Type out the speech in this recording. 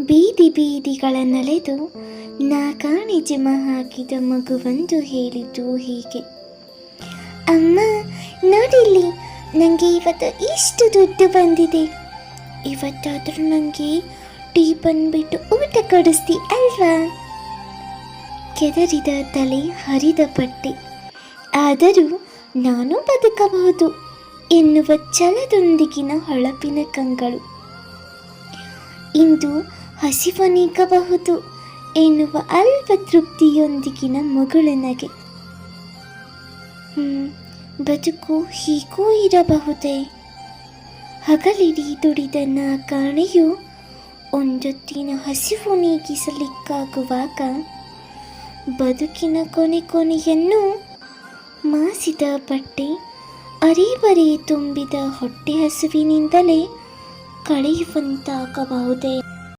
ಬೀದಿ ಬೀದಿಗಳ ನಲೆದು ನಾಕಾಣೆ ಜಮ ಹಾಕಿದ ಮಗುವೊಂದು ಹೇಳಿತು ಹೀಗೆ. ಅಮ್ಮ, ನೋಡಿಲ್ಲಿ ನನಗೆ ಇವತ್ತು ಇಷ್ಟು ದುಡ್ಡು ಬಂದಿದೆ. ಇವತ್ತಾದರೂ ನನಗೆ ಟೀ ಬಂದ್ಬಿಟ್ಟು ಊಟ ಕೊಡಿಸ್ತಿ ಅಲ್ವಾ? ಕೆದರಿದ ತಲೆ ಹರಿದ ಪಟ್ಟೆ ಆದರೂ ನಾನು ಬದುಕಬಹುದು ಎನ್ನುವ ಛಲದೊಂದಿಗಿನ ಹೊಳಪಿನ ಕಂಗಳು. ಇಂದು ಹಸಿವನೀಗಬಹುದು ಎನ್ನುವ ಅಲ್ಪ ತೃಪ್ತಿಯೊಂದಿಗಿನ ಮಗಳು ಹ್ಞೂ ಬದುಕು ಹೀಗೂ ಇರಬಹುದೇ? ಹಗಲಿಡೀ ದುಡಿದ ನಾ ಕಾಣೆಯು ಒಂದೊತ್ತಿನ ಹಸಿವು ನೀಗಿಸಲಿಕ್ಕಾಗುವಾಗ ಬದುಕಿನ ಕೊನೆ ಕೊನೆಯನ್ನು ಮಾಸಿದ ಬಟ್ಟೆ ಅರಿಬರಿ ತುಂಬಿದ ಹೊಟ್ಟೆ ಹಸುವಿನಿಂದಲೇ ಕಳೆಯುವಂತಾಗಬಹುದೇ?